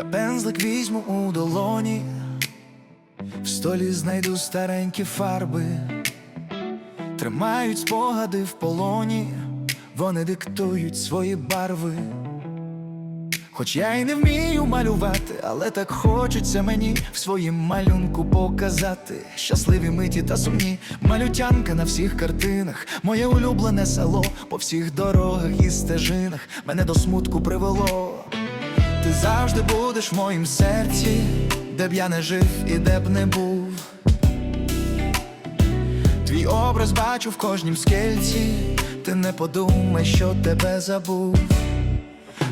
Я пензлик візьму у долоні, в столі знайду старенькі фарби, тримають спогади в полоні, вони диктують свої барви. Хоч я й не вмію малювати, але так хочеться мені в своїм малюнку показати щасливі миті та сумні. Малютянка на всіх картинах, моє улюблене село по всіх дорогах і стежинах мене до смутку привело. Ти завжди будеш в моїм серці, де б я не жив і де б не був. Твій образ бачу в кожнім скельці, ти не подумай, що тебе забув.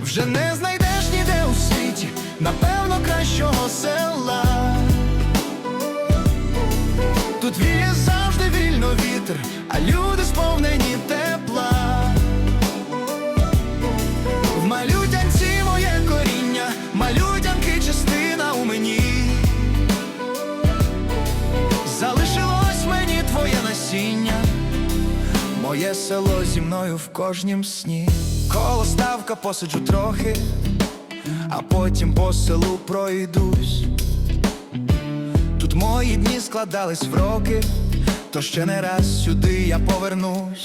Вже не знайдеш ніде у світі, напевно, кращого села. Тут віє завжди вільно вітер, а люди сповнені тепла. Моє село зі мною в кожнім сні. Коло ставка посиджу трохи, а потім по селу пройдусь. Тут мої дні складались в роки, то ще не раз сюди я повернусь.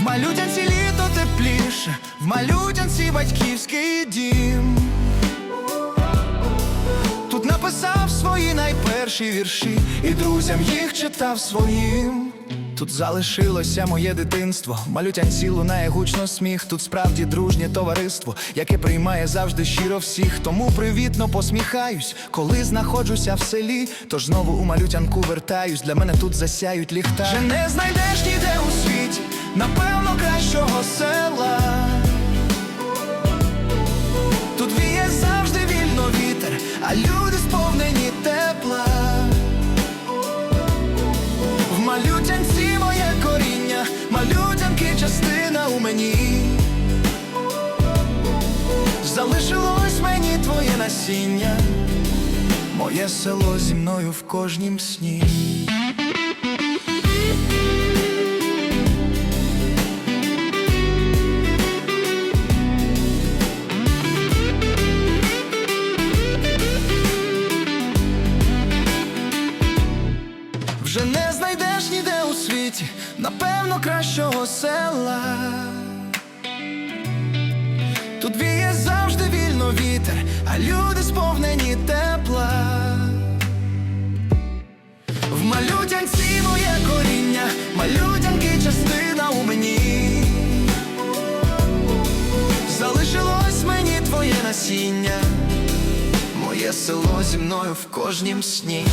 В малютянці літо тепліше, в малютянці батьківський дім. Тут написав свої найперші вірші, і друзям їх читав своїм. Тут залишилося моє дитинство, малютянці лунає гучно сміх. Тут справді дружнє товариство, яке приймає завжди щиро всіх. Тому привітно посміхаюсь, коли знаходжуся в селі. Тож знову у малютянку вертаюсь. Для мене тут засяють ліхта. Вже не знайдеш ніде у світі, напевно, кращого села. Мені. Залишилось мені твоє насіння, моє село зі мною в кожнім сні. Вже не знайдеш ніде у світі, напевно, кращого села. Тут віє завжди вільно вітер, а люди сповнені тепла. В малютянці моє коріння, малютянки частина у мені. Залишилось мені твоє насіння, моє село зі мною в кожнім сні.